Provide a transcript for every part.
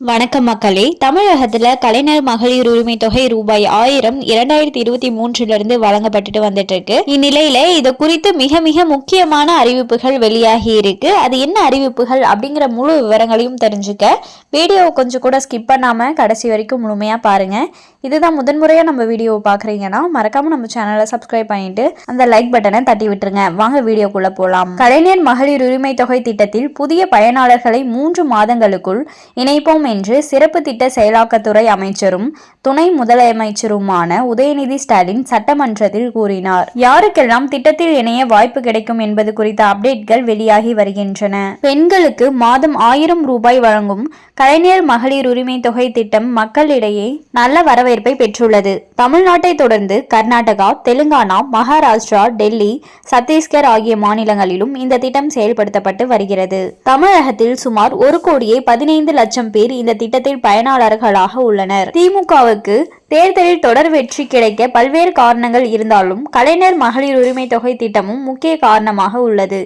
வணக்கம் மக்களே. தமிழகத்துல கலைஞர் மகளிர் உரிமை தொகை ரூபாய் ஆயிரம் இரண்டாயிரத்தி இருபத்தி மூன்றுல இருந்து வழங்கப்பட்டுட்டு வந்துட்டு இருக்கு இந்நிலையில இது குறித்து மிக மிக முக்கியமான அறிவிப்புகள் வெளியாகி இருக்கு. அது என்ன அறிவிப்புகள் அப்படிங்கிற முழு விவரங்களையும் தெரிஞ்சுக்க வீடியோவை கொஞ்சம் கூட ஸ்கிப் பண்ணாம கடைசி வரைக்கும் முழுமையா பாருங்க. இதுதான் முதன்முறையா நம்ம வீடியோவை பாக்குறீங்கன்னா மறக்காம நம்ம சேனலை சப்ஸ்கிரைப் பண்ணிட்டு அந்த லைக் பட்டனை தட்டி விட்டுருங்க. வாங்க வீடியோக்குள்ள போலாம். கலைஞர் மகளிர் உரிமை தொகை திட்டத்தில் புதிய பயனாளர்களை மூன்று மாதங்களுக்குள் இணைப்போம் என்று சிறப்பு திட்ட செயலாக்கத்துறை அமைச்சரும் துணை முதலமைச்சருமான உதயநிதி ஸ்டாலின் சட்டமன்றத்தில் கூறினார். யாருக்கெல்லாம் திட்டத்தில் இணைய வாய்ப்பு கிடைக்கும் என்பது குறித்த அப்டேட்கள் வெளியாகி வருகின்றன. பெண்களுக்கு மாதம் ஆயிரம் ரூபாய் வழங்கும் கலைஞர் மகளிர் உரிமை தொகை திட்டம் மக்களிடையே நல்ல வரவேற்பை பெற்றுள்ளது. தமிழ்நாட்டை தொடர்ந்து கர்நாடகா தெலுங்கானா மகாராஷ்டிரா டெல்லி சத்தீஸ்கர் ஆகிய மாநிலங்களிலும் இந்த திட்டம் செயல்படுத்தப்பட்டு வருகிறது. தமிழகத்தில் சுமார் ஒரு கோடியே பதினைந்து லட்சம் பேர் இந்த திட்டத்தில் பயனாளர்களாக உள்ளனர். திமுகவுக்கு தேர்தலில் தொடர் வெற்றி கிடைக்க பல்வேறு காரணங்கள் இருந்தாலும் கலைஞர் மகளிர் உரிமை தொகை திட்டமும் முக்கிய காரணமாக உள்ளது.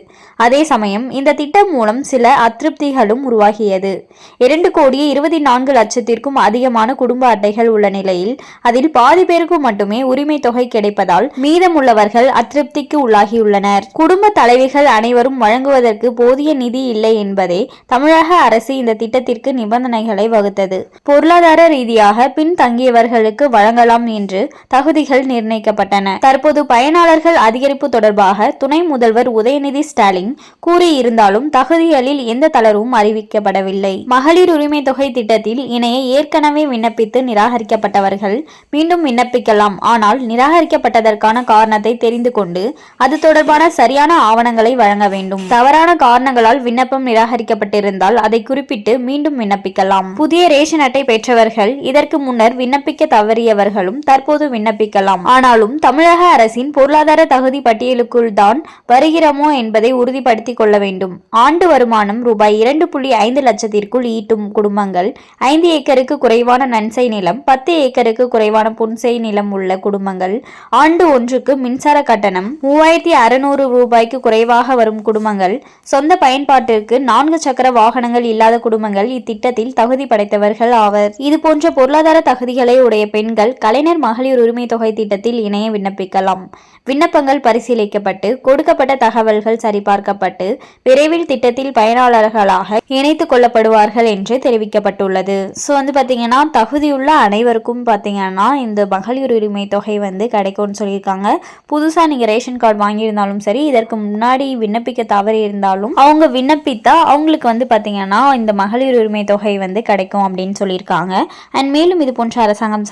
அதே சமயம் இந்த திட்டம் மூலம் சில அதிருப்திகளும் உருவாகியது. இரண்டு கோடியே இருபத்தி நான்கு லட்சத்திற்கும் அதிகமான குடும்ப அட்டைகள் உள்ள நிலையில் அதில் பாதி பேருக்கு மட்டுமே உரிமை தொகை கிடைப்பதால் மீதமுள்ளவர்கள் அதிருப்திக்கு உள்ளாகியுள்ளனர். குடும்ப தலைவிகள் அனைவரும் வழங்குவதற்கு போதிய நிதி இல்லை என்பதே தமிழக அரசு இந்த திட்டத்திற்கு நிபந்தனைகளை வகுத்தது. பொருளாதார ரீதியாக பின்தங்கியவர்களுக்கு வழங்கலாம் என்று தகுதிகள் நிர்ணயிக்கப்பட்டன. தற்போது பயனாளர்கள் அதிகரிப்பு தொடர்பாக துணை முதல்வர் உதயநிதி ஸ்டாலின் கூறியிருந்தாலும் தகுதிகளில் எந்த தளர்வும் அறிவிக்கப்படவில்லை. மகளிர் உரிமை தொகை திட்டத்தில் இணைய ஏற்கனவே விண்ணப்பித்து நிராகரிக்கப்பட்டவர்கள் மீண்டும் விண்ணப்பிக்கலாம். ஆனால் நிராகரிக்கப்பட்டதற்கான காரணத்தை தெரிந்து கொண்டு அது தொடர்பான சரியான ஆவணங்களை வழங்க வேண்டும். தவறான காரணங்களால் விண்ணப்பம் நிராகரிக்கப்பட்டிருந்தால் அதை குறிப்பிட்டு மீண்டும் விண்ணப்பிக்கலாம். புதிய ரேஷன் அட்டை பெற்றவர்கள் இதற்கு முன்னர் விண்ணப்பிக்க தவறியவர்களும் தற்போது விண்ணப்பிக்கலாம். ஆனாலும் தமிழக அரசின் பொருளாதார தகுதி பட்டியலுக்குள் தான் வருகிறோமோ என்பதை உறுதிப்படுத்திக் கொள்ள வேண்டும். ஆண்டு வருமானம் ரூபாய் இரண்டு புள்ளி ஐந்து லட்சத்திற்குள் ஈட்டும் குடும்பங்கள் ஐந்து ஏக்கருக்கு குறைவான நன்சை நிலம் பத்து ஏக்கருக்கு குறைவான புன்சை நிலம் உள்ள குடும்பங்கள் ஆண்டு ஒன்றுக்கு மின்சார கட்டணம் மூவாயிரத்தி அறுநூறு ரூபாய்க்கு குறைவாக வரும் குடும்பங்கள் சொந்த பயன்பாட்டிற்கு நான்கு சக்கர வாகனங்கள் இல்லாத குடும்பங்கள் இத்திட்டத்தில் தகுதி படைத்தவர்கள் ஆவர். இது போன்ற பொருளாதார தகுதிகளை உடைய பெண்கள் கலைஞர் மகளிர் உரிமை தொகை திட்டத்தில் இணைய விண்ணப்பிக்கலாம். விண்ணப்பங்கள் பரிசீலிக்கப்பட்டு கொடுக்கப்பட்ட தகவல்கள் சரிபார்க்கப்பட்டு விரைவில் திட்டத்தில் பயனாளர்களாக இணைத்துக் கொள்ளப்படுவார்கள் என்று தெரிவிக்கப்பட்டுள்ளது. ஸோ வந்து பார்த்தீங்கன்னா தகுதியுள்ள அனைவருக்கும் பார்த்தீங்கன்னா இந்த மகளிர் உரிமை தொகை வந்து கிடைக்கும்னு சொல்லியிருக்காங்க. புதுசாக நீங்கள் ரேஷன் கார்டு வாங்கியிருந்தாலும் சரி இதற்கு முன்னாடி விண்ணப்பிக்க தவறி இருந்தாலும் அவங்க விண்ணப்பித்தா அவங்களுக்கு வந்து பார்த்தீங்கன்னா இந்த மகளிர் உரிமை தொகை வந்து கிடைக்கும் அப்படின்னு சொல்லியிருக்காங்க. அண்ட் மேலும் இது போன்ற அரசாங்கம்